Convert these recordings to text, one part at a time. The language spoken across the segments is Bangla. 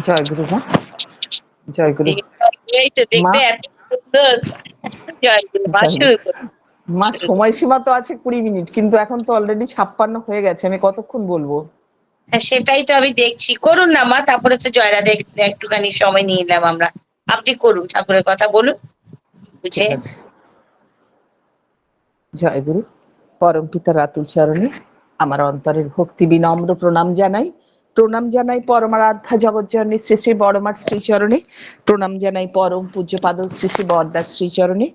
জয় গুরু মা। জয় গুরু। মা? সময়সীমা তো আছে কুড়ি মিনিট কিন্তু এখন তো অলরেডি ছাপ্পান্ন হয়ে গেছে আমি কতক্ষণ বলব? হ্যাঁ, সেটাই তো আমি দেখছি। করুন না মা তারপরে তো জয়রাধে একটু- একটুখানি সময় নিয়ে নিলাম আমরা। আপনি করুন ঠাকুরের কথা বলুন। বুঝে? জয় গুরু। পরম পিতা রাতুল চরণে আমার অন্তরের ভক্তি বিনম্র প্রণাম জানাই। প্রণাম জানাই পরমারাধ্যা জগৎজননী শ্রী শ্রী বড়মার শ্রীচরণে। প্রণাম জানাই পরম পূজ্যপাদ শ্রী শ্রী বরদার শ্রীচরণে।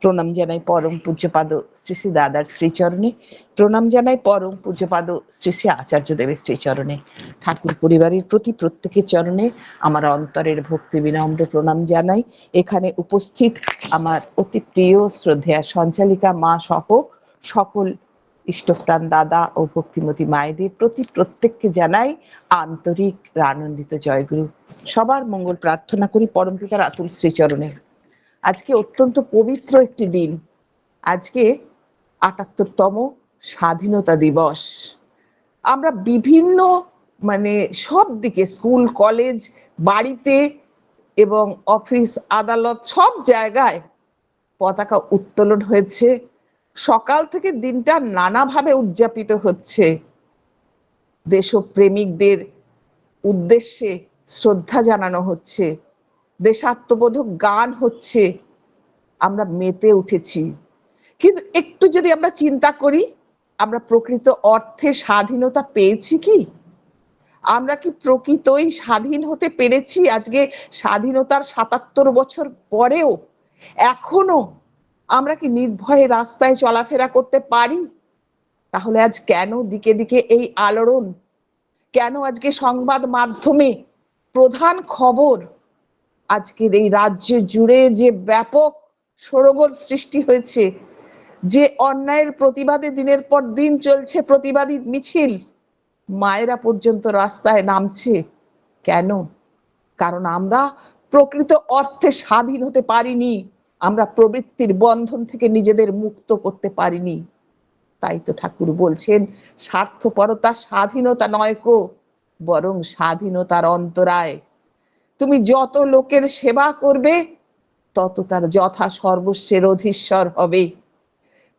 প্রণাম জানাই পরম পূজ্যপাদ শ্রী শ্রী দাদার শ্রীচরণে। প্রণাম জানাই পরম পূজ্যপাদ শ্রী শ্রী আচার্য দেবের শ্রীচরণে। ঠাকুর পরিবারের প্রতি প্রত্যেকের চরণে আমার অন্তরের ভক্তি বিনম্র প্রণাম জানাই। এখানে উপস্থিত আমার অতি প্রিয় শ্রদ্ধেয়া সঞ্চালিকা মা সহ সকল ইষ্টপ্রাণ দাদা ও ভক্তিমতী মায়েদের প্রতি প্রত্যেককে জানাই আন্তরিক আনন্দিত জয়গুরু। সবার মঙ্গল প্রার্থনা করি পরমপিতার আতুল শ্রীচরণে। আজকে অত্যন্ত পবিত্র একটি দিন। আজকে আটাত্তরতম স্বাধীনতা দিবস। আমরা বিভিন্ন মানে সব দিকে স্কুল, কলেজ, বাড়িতে এবং অফিস, আদালত সব জায়গায় পতাকা উত্তোলন হয়েছে। সকাল থেকে দিনটা নানাভাবে উদযাপিত হচ্ছে। দেশপ্রেমিকদের উদ্দেশ্যে শ্রদ্ধা জানানো হচ্ছে। দেশাত্মবোধক গান হচ্ছে। আমরা মেতে উঠেছি। কিন্তু একটু যদি আমরা চিন্তা করি, আমরা প্রকৃত অর্থে স্বাধীনতা পেয়েছি কি? আমরা কি প্রকৃতই স্বাধীন হতে পেরেছি আজকে স্বাধীনতার সাতাত্তর বছর পরেও? এখনও আমরা কি নির্ভয়ে রাস্তায় চলাফেরা করতে পারি? তাহলে আজ কেন দিকে দিকে এই আলোড়ন? কেন আজকে সংবাদ মাধ্যমে প্রধান খবর? আজকের এই রাজ্য জুড়ে যে ব্যাপক সরগোল সৃষ্টি হয়েছে, যে অন্যায়ের প্রতিবাদে দিনের পর দিন চলছে প্রতিবাদী মিছিল, মায়েরা পর্যন্ত রাস্তায় নামছে। কেন? কারণ আমরা প্রকৃত অর্থে স্বাধীন হতে পারিনি। আমরা প্রবৃত্তির বন্ধন থেকে নিজেদের মুক্ত করতে পারিনি। তাই তো ঠাকুর বলছেন, স্বার্থপরতা স্বাধীনতা নয় কো, বরং স্বাধীনতার অন্তরায়। তুমি যত লোকের সেবা করবে, তত তার যথা সর্বস্বের অধীশ্বর হবে।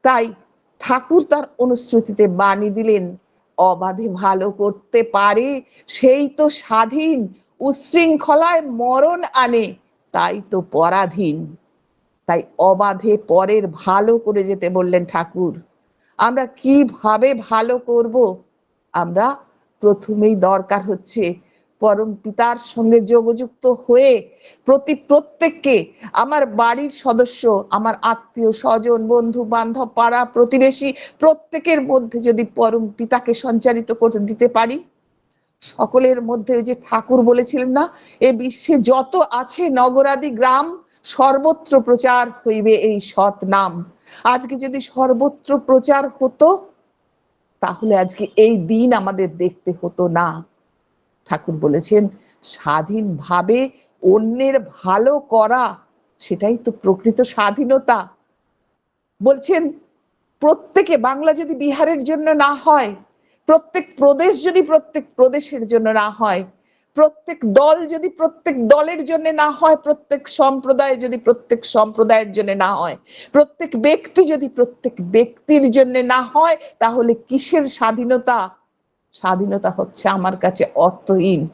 তাই ঠাকুর তার অনুশ্রুতিতে বাণী দিলেন, অবাধে ভালো করতে পারে, সেই তো স্বাধীন, উচ্ছৃঙ্খলায় মরণ আনে, তাই তো পরাধীন। তাই অবাধে পরের ভালো করে যেতে বললেন ঠাকুর। আমরা কীভাবে ভালো করব? আমরা প্রথমেই দরকার হচ্ছে পরম পিতার সঙ্গে যোগযুক্ত হয়ে প্রতি প্রত্যেককে আমার বাড়ির সদস্য, আমার আত্মীয় স্বজন, বন্ধু, বান্ধব, পাড়া, প্রতিবেশী প্রত্যেকের মধ্যে যদি পরম পিতাকে সঞ্চারিত করে দিতে পারি, সকলের মধ্যে ওই যে ঠাকুর বলেছিলেন না, এ বিশ্বে যত আছে নগরাদি গ্রাম সর্বত্র প্রচার হইবে এই সৎ নাম। আজকে যদি সর্বত্র প্রচার হতো, তাহলে আজকে এই দিন আমাদের দেখতে হতো না। ঠাকুর বলেছেন, স্বাধীনভাবে অন্যের ভালো করা, সেটাই তো প্রকৃত স্বাধীনতা। বলছেন, প্রত্যেকে, বাংলা যদি বিহারের জন্য না হয়, প্রত্যেক প্রদেশ যদি প্রত্যেক প্রদেশের জন্য না হয় প্রত্যেক দল যদি প্রত্যেক দলের জন্য না হয়, প্রত্যেক সম্প্রদায় যদি প্রত্যেক সম্প্রদায়ের জন্য না হয়, প্রত্যেক ব্যক্তি যদি প্রত্যেক ব্যক্তির জন্য না হয়, তাহলে কিসের স্বাধীনতা? স্বাধীনতা হচ্ছে আমার কাছে অর্থহীন।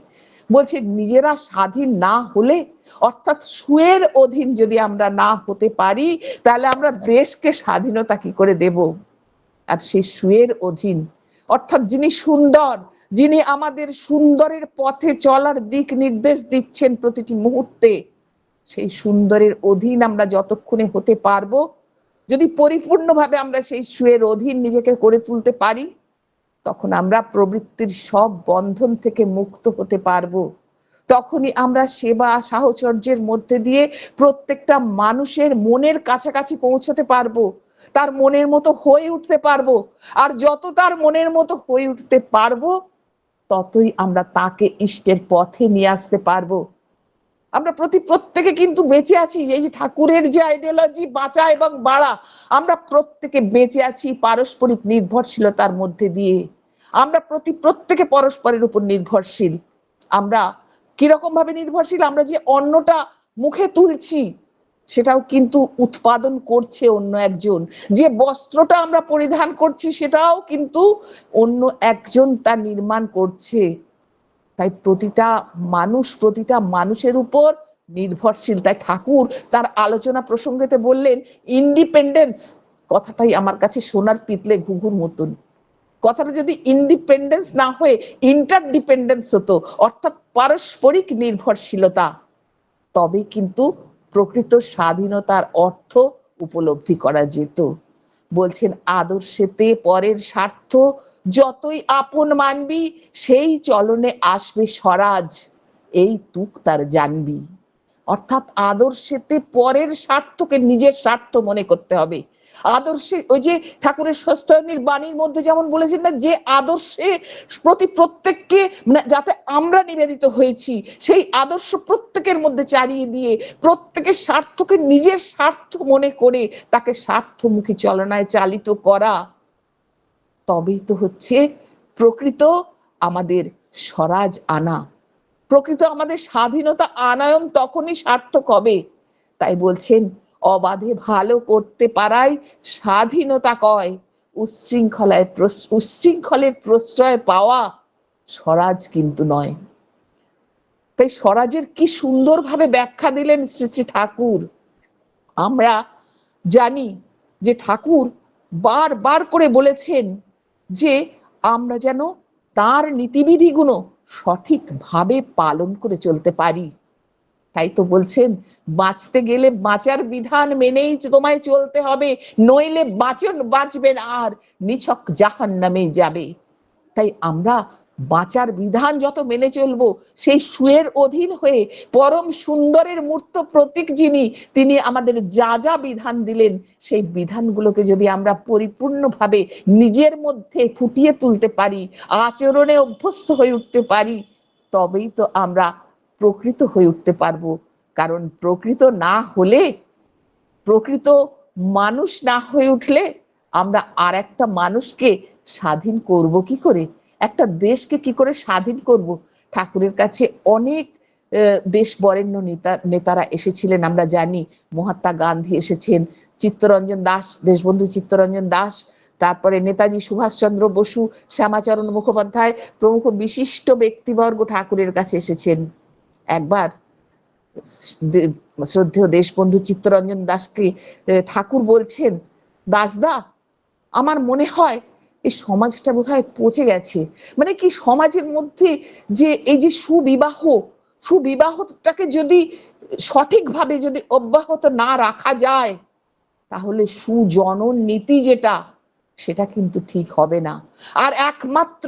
বলছে নিজেরা স্বাধীন না হলে, অর্থাৎ সুয়ের অধীন যদি আমরা না হতে পারি, তাহলে আমরা দেশকে স্বাধীনতা কি করে দেব? আর সেই সুয়ের অধীন। অর্থাৎ যিনি সুন্দর যিনি আমাদের সুন্দরের পথে চলার দিক নির্দেশ দিচ্ছেন প্রতিটি মুহূর্তে, সেই সুন্দরের অধীন আমরা যতক্ষণে হতে পারব, যদি পরিপূর্ণভাবে আমরা সেই সুয়ের অধীন নিজেকে করে তুলতে পারি, তখন আমরা প্রবৃত্তির সব বন্ধন থেকে মুক্ত হতে পারব। তখনই আমরা সেবা সাহচর্যের মধ্যে দিয়ে প্রত্যেকটা মানুষের মনের কাছাকাছি পৌঁছতে পারব, তার মনের মতো হয়ে উঠতে পারব, আর যত তার মনের মতো হয়ে উঠতে পারব ততই আমরা তাকে ইষ্টের পথে নিয়ে আসতে পারব। আমরা প্রতি প্রত্যেকে কিন্তু বেঁচে আছি, এই যে ঠাকুরের যে আইডিওলজি বাঁচা এবং বাড়া, আমরা প্রত্যেকে বেঁচে আছি পারস্পরিক নির্ভরশীলতার মধ্যে দিয়ে। আমরা প্রতি প্রত্যেকে পরস্পরের উপর নির্ভরশীল। আমরা কীরকম ভাবে নির্ভরশীল? আমরা যে অন্নটা মুখে তুলছি সেটাও কিন্তু উৎপাদন করছে অন্য একজন। যে বস্ত্রটা আমরা পরিধান করছি সেটাও কিন্তু অন্য একজন তা নির্মাণ করছে। তাই প্রতিটা মানুষ, প্রতিটা মানুষের উপর নির্ভরশীল। তাই ঠাকুর তার আলোচনা প্রসঙ্গেতে বললেন ইন্ডিপেন্ডেন্স কথাটাই আমার কাছে সোনার পিতলে ঘুঘুর মতন। কথাটা যদি ইন্ডিপেন্ডেন্স না হয়ে ইন্টারডিপেন্ডেন্স হতো, অর্থাৎ পারস্পরিক নির্ভরশীলতা, তবে কিন্তু প্রকৃত স্বাধীনতার অর্থ উপলব্ধি করা যেত। বলছেন, আদর্শেতে পরের স্বার্থ যতই আপন মানবি, সেই চলনে আসবে স্বরাজ। এই তুক তার জানবি। অর্থাৎ আদর্শেতে পরের স্বার্থকে নিজের স্বার্থ মনে করতে হবে। আদর্শে, ওই যে ঠাকুরের সস্তয়নীর বাণীর মধ্যে যেমন বলেছেন না, যে আদর্শে প্রতি প্রত্যেককে মানে যাতে আমরা নিবেদিত হয়েছি, সেই আদর্শ প্রত্যেকের মধ্যে চারিয়ে দিয়ে, প্রত্যেকের স্বার্থকে নিজের স্বার্থ মনে করে তাকে স্বার্থমুখী চলনায় চালিত করা। তবেই তো হচ্ছে প্রকৃত আমাদের স্বরাজ আনা। প্রকৃত আমাদের স্বাধীনতা আনায়ন তখনই সার্থক হবে। তাই বলছেন অবাধে ভালো করতে পারাই স্বাধীনতা কয়। উচ্ছৃঙ্খলায় উচ্ছৃঙ্খলের প্রশ্রয় পাওয়া স্বরাজ কিন্তু নয়। তাই স্বরাজের কি সুন্দরভাবে ব্যাখ্যা দিলেন শ্রী শ্রী ঠাকুর? আমরা জানি যে ঠাকুর বারবার করে বলেছেন যে আমরা যেন তার নীতিবিধিগুলো সঠিকভাবে পালন করে চলতে পারি। তাই তো বলছেন, বাঁচতে গেলে বাঁচার বিধান মেনেই তোমায় চলতে হবে, নইলে বাঁচন বাঁচবেন আর, নিছক জাহান নামে যাবে। তাই আমরা বাঁচার বিধান যত মেনে চলবো, সেই সুয়ের অধীন হয়ে পরম সুন্দরের মূর্ত প্রতীক যিনি, তিনি আমাদের যা যা বিধান দিলেন, সেই বিধানগুলোকে যদি আমরা পরিপূর্ণভাবে নিজের মধ্যে ফুটিয়ে তুলতে পারি, আচরণে অভ্যস্ত হয়ে উঠতে পারি, তবেই তো আমরা প্রকৃত হয়ে উঠতে পারব। কারণ প্রকৃত না হলে, প্রকৃত মানুষ না হয়ে উঠলে আমরা আর একটা মানুষকে স্বাধীন করব কি করে? একটা দেশকে কি করে স্বাধীন করব? ঠাকুরের কাছে অনেক দেশ বরেণ্য নেতা, নেতারা এসেছিলেন, আমরা জানি। মহাত্মা গান্ধী এসেছেন, চিত্তরঞ্জন দাস, দেশবন্ধু চিত্তরঞ্জন দাস, তারপরে নেতাজি সুভাষচন্দ্র বসু, শ্যামাচরণ মুখোপাধ্যায় প্রমুখ বিশিষ্ট ব্যক্তিবর্গ ঠাকুরের কাছে এসেছেন। একবার শ্রদ্ধেয় দেশবন্ধু চিত্তরঞ্জন দাসকে ঠাকুর বলছেন, দাসদা, আমার মনে হয় এই সমাজটা বোধহয় পচে গেছে। মানে কি সমাজের মধ্যে যে, এই যে সুবিবাহ, সুবিবাহটাকে যদি সঠিকভাবে যদি অব্যাহত না রাখা যায়, তাহলে সুজনন নীতি যেটা, সেটা কিন্তু ঠিক হবে না। আর একমাত্র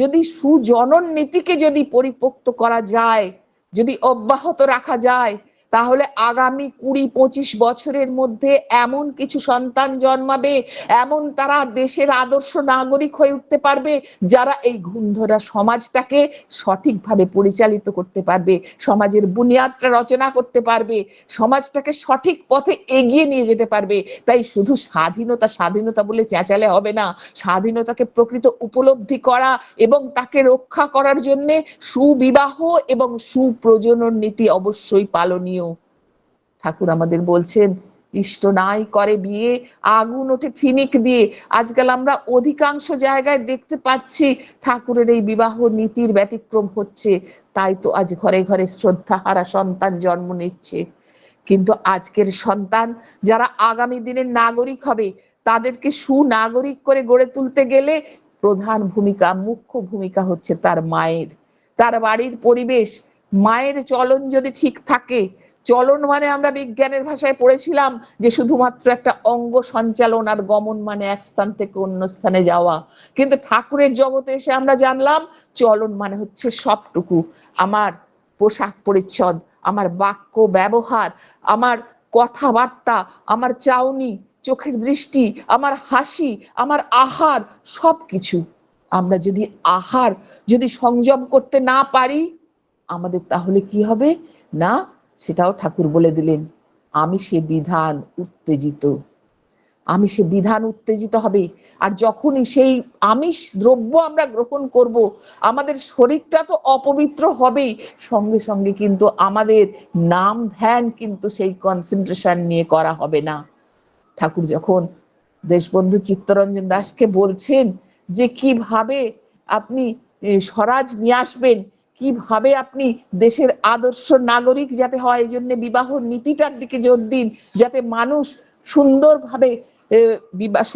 যদি সুজনন নীতিকে যদি পরিপোক্ত করা যায় যদি অব্যাহত রাখা যায় তাহলে আগামী কুড়ি পঁচিশ বছরের মধ্যে এমন কিছু সন্তান জন্মাবে, এমন তারা দেশের আদর্শ নাগরিক হয়ে উঠতে পারবে যারা এই ঘুণধরা সমাজটাকে সঠিকভাবে পরিচালিত করতে পারবে, সমাজের বুনিয়াদটা রচনা করতে পারবে, সমাজটাকে সঠিক পথে এগিয়ে নিয়ে যেতে পারবে। তাই শুধু স্বাধীনতা স্বাধীনতা বলে চেঁচালে হবে না, স্বাধীনতাকে প্রকৃত উপলব্ধি করা এবং তাকে রক্ষা করার জন্য সুবিবাহ এবং সুপ্রজনন নীতি অবশ্যই পালনীয়। ঠাকুর আমাদের বলছেন, ইষ্ট নাই করে বিয়ে, আগুন ওঠে ফিনিক দিয়ে। আজকাল আমরা অধিকাংশ জায়গায় দেখতে পাচ্ছি ঠাকুরের এই বিবাহ নীতির ব্যতিক্রম হচ্ছে। তাই তো আজ ঘরে ঘরে শ্রদ্ধা হারা সন্তান জন্ম নিচ্ছে। কিন্তু আজকের সন্তান যারা আগামী দিনের নাগরিক হবে, তাদেরকে সুনাগরিক করে গড়ে তুলতে গেলে প্রধান ভূমিকা, মুখ্য ভূমিকা হচ্ছে তার মায়ের। তার বাড়ির পরিবেশ, মায়ের চলন যদি ঠিক থাকে চলন মানে আমরা বিজ্ঞানের ভাষায় পড়েছিলাম যে শুধুমাত্র একটা অঙ্গ সঞ্চালন আর গমন মানে এক স্থান থেকে অন্য স্থানে যাওয়া। কিন্তু ঠাকুরের জগতে এসে আমরা জানলাম, চলন মানে হচ্ছে সবটুকু। আমার পোশাক পরিচ্ছদ, আমার বাক্য ব্যবহার, আমার কথাবার্তা, আমার চাউনি, চোখের দৃষ্টি, আমার হাসি, আমার আহার, সবকিছু। আমরা যদি আহার, যদি সংযম করতে না পারি, আমাদের তাহলে কি হবে? না সেটাও ঠাকুর বলে দিলেন, আমি সে বিধান উত্তেজিত। আমিষে বিধান উত্তেজিত হবে। আর যখনই সেই আমিষ দ্রব্য আমরা গ্রহণ করব, আমাদের শরীরটা তো অপবিত্র হবেই। সঙ্গে সঙ্গে কিন্তু আমাদের নাম ধ্যান কিন্তু সেই কনসেন্ট্রেশন নিয়ে করা হবে না। ঠাকুর যখন দেশবন্ধু চিত্তরঞ্জন দাসকে বলছেন যে, কীভাবে আপনি স্বরাজ নিয়ে আসবেন? কীভাবে আপনি দেশের আদর্শ নাগরিক যাতে হয়? এই জন্য বিবাহ নীতিটার দিকে জোর দিন, যাতে মানুষ সুন্দরভাবে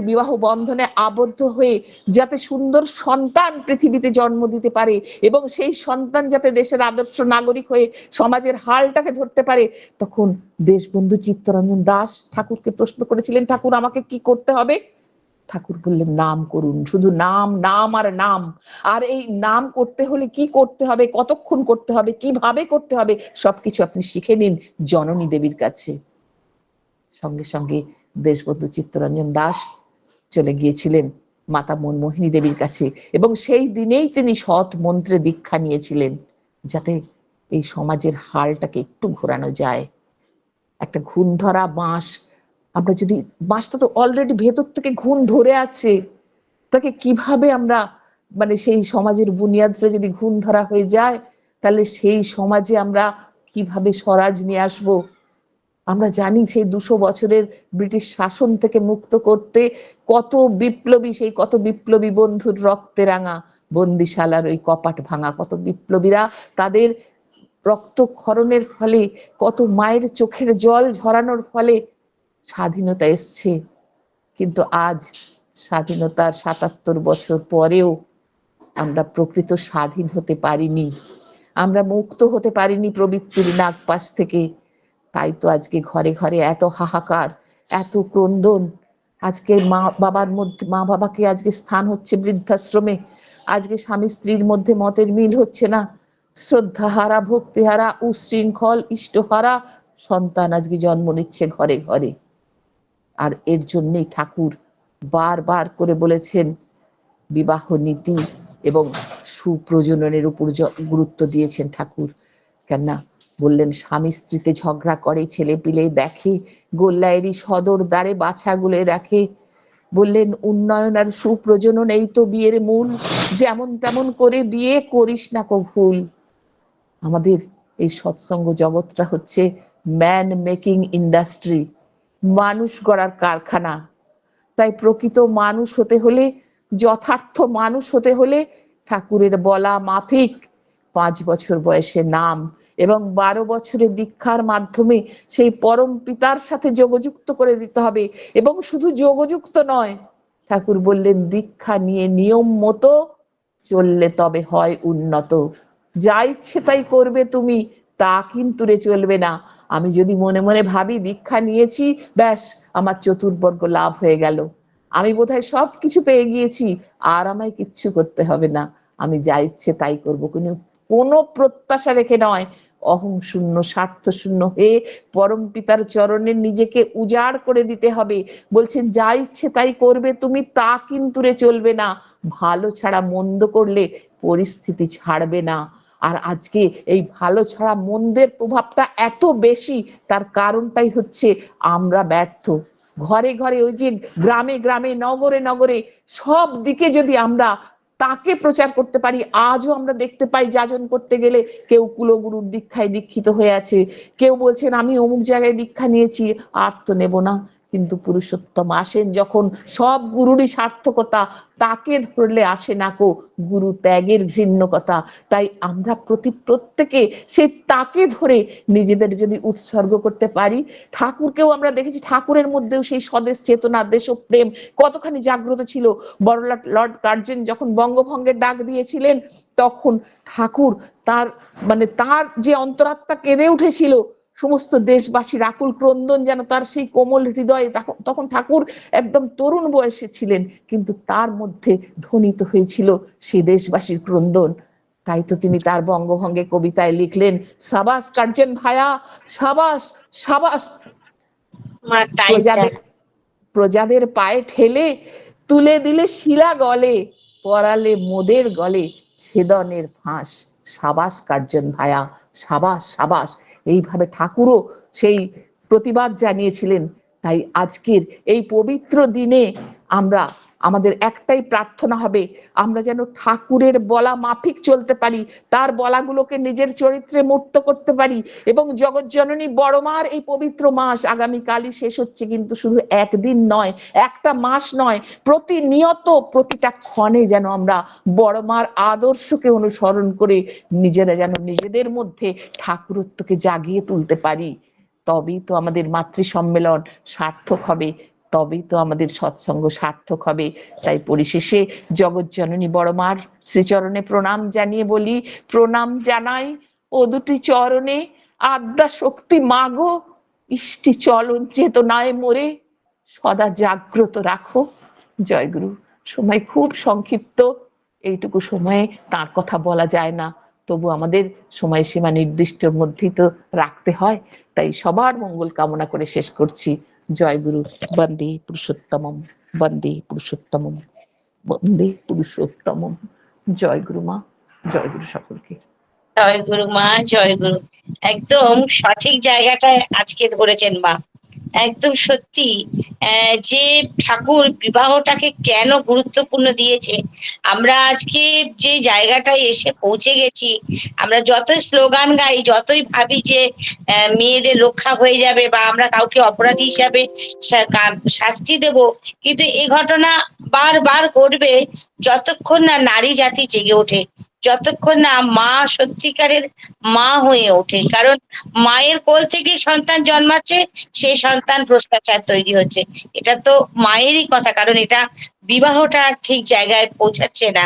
বিবাহ বন্ধনে আবদ্ধ হয়ে যাতে সুন্দর সন্তান পৃথিবীতে জন্ম দিতে পারে এবং সেই সন্তান যাতে দেশের আদর্শ নাগরিক হয়ে সমাজের হালটাকে ধরতে পারে। তখন দেশবন্ধু চিত্তরঞ্জন দাস ঠাকুরকে প্রশ্ন করেছিলেন, ঠাকুর, আমাকে কি করতে হবে? ঠাকুর বললেন, নাম করুন, শুধু নাম নাম আর নাম। আর এই নাম করতে হলে কি করতে হবে, কতক্ষণ করতে হবে, কীভাবে করতে হবে, সবকিছু আপনি শিখে নিন জননী দেবীর কাছে। সঙ্গে সঙ্গে দেশবন্ধু চিত্তরঞ্জন দাস চলে গিয়েছিলেন মাতা মনমোহিনী দেবীর কাছে এবং সেই দিনেই তিনি সৎ মন্ত্রে দীক্ষা নিয়েছিলেন যাতে এই সমাজের হালটাকে একটু ঘোরানো যায়। একটা ঘুণ ধরা বাঁশ আমরা যদি বাঁশটা তো অলরেডি ভেতর থেকে ঘুণ ধরে আছে, তাকে কীভাবে আমরা মানে সেই সমাজের বুনিয়াদটা যদি ঘুণ ধরা হয়ে যায়, তাহলে সেই সমাজে আমরা কীভাবে স্বরাজ নিয়ে আসব? আমরা জানি সেই দুশো বছরের ব্রিটিশ শাসন থেকে মুক্ত করতে কত বিপ্লবী, সেই কত বিপ্লবী বন্ধুর রক্তে রাঙা বন্দিশালার ওই কপাট ভাঙা, কত বিপ্লবীরা তাদের রক্তক্ষরণের ফলে, কত মায়ের চোখের জল ঝরানোর ফলে স্বাধীনতা এসছে, কিন্তু আজ স্বাধীনতার সাতাত্তর বছর পরেও আমরা প্রকৃত স্বাধীন হতে পারিনি। আমরা মুক্ত হতে পারিনি প্রবৃত্তির নাগপাশ থেকে। তাই তো আজকে ঘরে ঘরে এত হাহাকার, এত ক্রন্দন। আজকে মা বাবার মধ্যে, মা বাবাকে আজকে স্থান হচ্ছে বৃদ্ধাশ্রমে। আজকে স্বামী স্ত্রীর মধ্যে মতের মিল হচ্ছে না। শ্রদ্ধাহারা, ভক্তিহারা, উশৃঙ্খল, ইষ্টহারা, সন্তান আজকে জন্ম নিচ্ছে ঘরে ঘরে। আর এর জন্যই ঠাকুর বারবার করে বলেছেন, বিবাহ নীতি এবং সুপ্রজননের উপর গুরুত্ব দিয়েছেন ঠাকুর। কেননা বললেন, স্বামী স্ত্রীতে ঝগড়া করে, ছেলে পিলে দেখে গোল্লায়েরই সদর দ্বারে বাছা গুলে রাখে। বললেন, উন্নয়ন আর সুপ্রজনন এই তো বিয়ের মূল, যেমন তেমন করে বিয়ে করিস না কো ভুল আমাদের এই সৎসঙ্গ জগৎটা হচ্ছে ম্যান মেকিং ইন্ডাস্ট্রি মানুষ গড়ার কারখানা। তাই প্রকৃত মানুষ হতে হলে, যথার্থ মানুষ হতে হলে ঠাকুরের বলা মাফিক, পাঁচ বছর বয়সে নাম এবং বারো বছরের দীক্ষার মাধ্যমে সেই পরম পিতার সাথে যোগযুক্ত করে দিতে হবে। এবং শুধু যোগযুক্ত নয়, ঠাকুর বললেন, দীক্ষা নিয়ে নিয়ম মতো চললে তবে হয় উন্নত। যা ইচ্ছে তাই করবে তুমি তা কিন্তু রে চলবে না। আমি যদি মনে মনে ভাবি, দীক্ষা নিয়েছি, ব্যাস, আমার চতুর্বর্গ লাভ হয়ে গেল। আমি বোধহয় সব কিছু পেয়ে গিয়েছি, আর আমায় কিচ্ছু করতে হবে না। আমি যা ইচ্ছে তাই করব। কোনো কোনো প্রত্যাশা রেখে নয়। অহং শূন্য, স্বার্থ শূন্য হয়ে পরম পিতার চরণে নিজেকে উজাড় করে দিতে হবে। বলছেন, যা ইচ্ছে তাই করবে তুমি, তা কিন্তু রে চলবে না। ভালো ছাড়া মন্দ করলে পরিস্থিতি ছাড়বে না। আর আজকে এই ভালো ছাড়া মন্দের প্রভাবটা এত বেশি, তার কারণটাই হচ্ছে আমরা ব্যর্থ। ঘরে ঘরে ওই যে গ্রামে গ্রামে, নগরে নগরে সব দিকে যদি আমরা তাকে প্রচার করতে পারি, আজও আমরা দেখতে পাই যাজন করতে গেলে কেউ কুলগুরুর দীক্ষায় দীক্ষিত হয়ে আছে, কেউ বলছেন, আমি অমুক জায়গায় দীক্ষা নিয়েছি, আর তো নেব না। কিন্তু পুরুষোত্তম আসেন যখন সব গুরুরই সার্থকতা তাকে ধরলে আসে না কো, গুরু ত্যাগের ঘৃণ্যকতা তাই আমরা প্রতি প্রত্যেকে সেই তাকে ধরে নিজেদের যদি উৎসর্গ করতে পারি, ঠাকুরকেও আমরা দেখেছি ঠাকুরের মধ্যেও সেই স্বদেশ চেতনা, দেশপ্রেম কতখানি জাগ্রত ছিল। বড়লাট লর্ড কার্জন যখন বঙ্গভঙ্গের ডাক দিয়েছিলেন, তখন ঠাকুর তার মানে তার যে অন্তরাত্মা কেঁদে উঠেছিল সমস্ত দেশবাসীর আকুল ক্রন্দন যেন তার সেই কোমল হৃদয়ে তখন- ঠাকুর একদম তরুণ বয়সে ছিলেন কিন্তু তার মধ্যে ধ্বনিত হয়েছিল সেই দেশবাসীর ক্রন্দন। তাই তো তিনি তার বঙ্গভঙ্গে কবিতায় লিখলেন সাবাস কার্জন ভায়া সাবাস সাবাস। প্রজাদের প্রজাদের পায়ে ঠেলে তুলে দিলে শিলা গলে পরালে মোদের গলে ছেদনের ফাঁস। সাবাস কার্জন ভায়া সাবাস সাবাস। এইভাবে ঠাকুরও সেই প্রতিবাদ জানিয়েছিলেন তাই আজকের এই পবিত্র দিনে আমরা আমাদের একটাই প্রার্থনা হবে, আমরা যেন ঠাকুরের বলা মাফিক চলতে পারি, তার বলাগুলোকে নিজের চরিত্রে মূর্ত করতে পারি এবং জগৎজননী বড়মার এই পবিত্র মাস আগামীকালই শেষ হচ্ছে কিন্তু শুধু একদিন নয়, একটা মাস নয়, প্রতিনিয়ত প্রতিটা ক্ষণে যেন আমরা বড়মার আদর্শকে অনুসরণ করে নিজেরা যেন নিজেদের মধ্যে ঠাকুরত্বকে জাগিয়ে তুলতে পারি। তবেই তো আমাদের মাতৃ সম্মেলন সার্থক হবে। তবেই তো আমাদের সৎসঙ্গ সার্থক হবে। তাই পরিশেষে জগৎজননী বড়মার শ্রীচরণে প্রণাম জানিয়ে বলি, প্রণাম জানাই ও দুটি চরণে, আদ্যা শক্তি মাগো, ইষ্টি চলন চেতনায় মোরে, সদা জাগ্রত রাখো। জয়গুরু সময় খুব সংক্ষিপ্ত, এইটুকু সময়ে তার কথা বলা যায় না। তবু আমাদের সময়সীমা নির্দিষ্টর মধ্যেই তো রাখতে হয়। তাই সবার মঙ্গল কামনা করে শেষ করছি। জয় গুরু বন্দে পুরুষোত্তমম বন্দে পুরুষোত্তমম বন্দে পুরুষোত্তমম। জয় গুরু মা, জয় গুরু সকলকে। জয় গুরু মা, জয় গুরু। একদম সঠিক জায়গাটায় আজকে ধরেছেন মা। একদম সত্যি যে ঠাকুর বিবাহটাকে কেন গুরুত্বপূর্ণ দিয়েছে, আমরা আজকে যে জায়গাটায় এসে পৌঁছে গেছি, আমরা যতই স্লোগান গাই, যতই ভাবি যে মেয়েদের রক্ষা হয়ে যাবে বা আমরা কাউকে অপরাধী হিসাবে শাস্তি দেব, কিন্তু এই ঘটনা বারবার ঘটবে যতক্ষণ না নারী জাতি জেগে ওঠে। যতক্ষণ না মা সত্যিকারের মা হয়ে ওঠে। কারণ মায়ের কোল থেকে সন্তান জন্মাচ্ছে সেই সন্তান ভ্রষ্টাচার তৈরি হচ্ছে। এটা তো মায়েরই কথা, কারণ এটা বিবাহটা ঠিক জায়গায় পৌঁছাচ্ছে না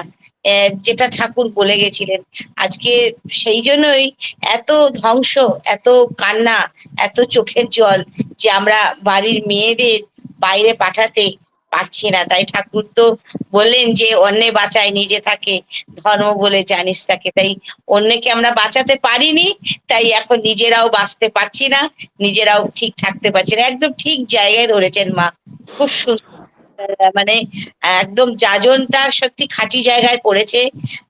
যেটা ঠাকুর বলে গেছিলেন। আজকে সেই জন্যই এত ধ্বংস, এত কান্না, এত চোখের জল যে আমরা বাড়ির মেয়েদের বাইরে পাঠাতে পারছি না। তাই ঠাকুর তো বললেন যে অন্যে বাঁচায় নিজে থাকে। ধর্ম বলে জানিস তাকে। তাই অন্যকে আমরা বাঁচাতে পারিনি তাই এখন নিজেরাও বাঁচতে পারছি না নিজেরাও ঠিক থাকতে পারছি না। একদম ঠিক জায়গায় ধরেছেন মা। খুব সুন্দর। মানে একদম যাজনটা সত্যি খাঁটি জায়গায় পড়েছে।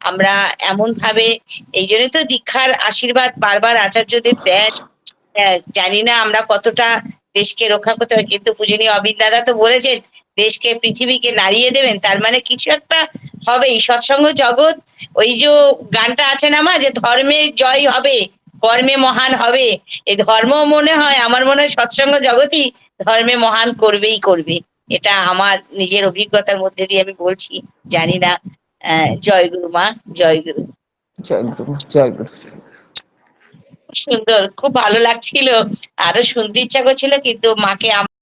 আমরা এমন ভাবে এই জন্য তো দীক্ষার আশীর্বাদ বারবার আচার্যদেব দেন। আহ, জানি না আমরা কতটা দেশকে রক্ষা করতে হবে। কিন্তু পূজনীয় অবিন দাদা তো বলেছেন, দেশকে, পৃথিবীকে নাড়িয়ে দেবেন, তার মানে কিছু একটা হবেই। সৎসঙ্গ জগৎ, ওই যে গানটা আছে না মা, যে ধর্মে জয় হবে, কর্মে মহান হবে। এই ধর্ম মনে হয়, আমার মনে হয় সৎসঙ্গ জগৎই ধর্মে মহান করবেই করবে। এটা আমার নিজের অভিজ্ঞতার মধ্যে দিয়ে আমি বলছি, জানি না। জয় গুরু মা, জয় গুরু। জয় গুরু জয় গুরু। সুন্দর খুব ভালো লাগছিল। আরও শুনতে ইচ্ছা করছিল কিন্তু মাকে